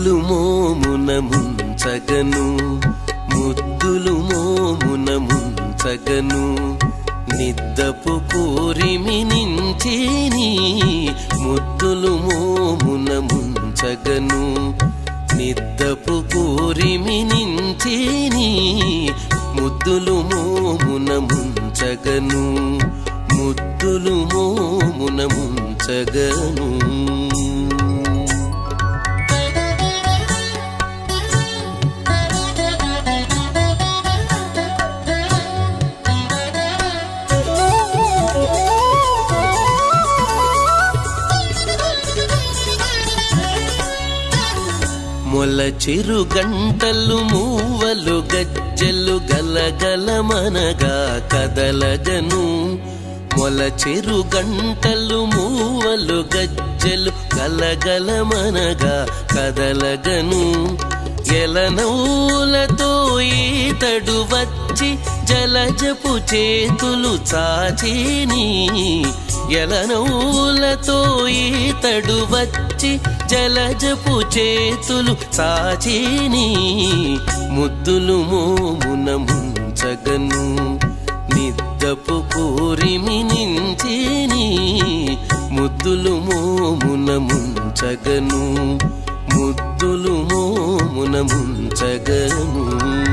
ముద్దులు మోమున ముంచగను ముద్దులు మోమున ముంచగను. నిద్దపు కోరిమి నించేని ముద్దులు మోమున ముంచగను. నిద్దపు కోరిమి నించేని ముద్దులు మోమున ముంచగను. ముద్దులు మోమున ముంచగను. మొల చిరు గంటలు మూవలు గజ్జలు గలగలమనగా కదలగను మొల చెరు గంటలు మూవలు గజ్జలు గలగలమనగా కదలగను ఎలనౌలతో అతడు వచ్చి జలజపు చేతులు చాచిని ఎలనూలతో ఈతడు వచ్చి జలజపు చేతులు చాచిని ముద్దులు మోమున ముంచగను. నిద్దపు పూరిమి నించిని ముద్దులు మోమున ముంచగను. ముద్దులు మోమున ముంచగను.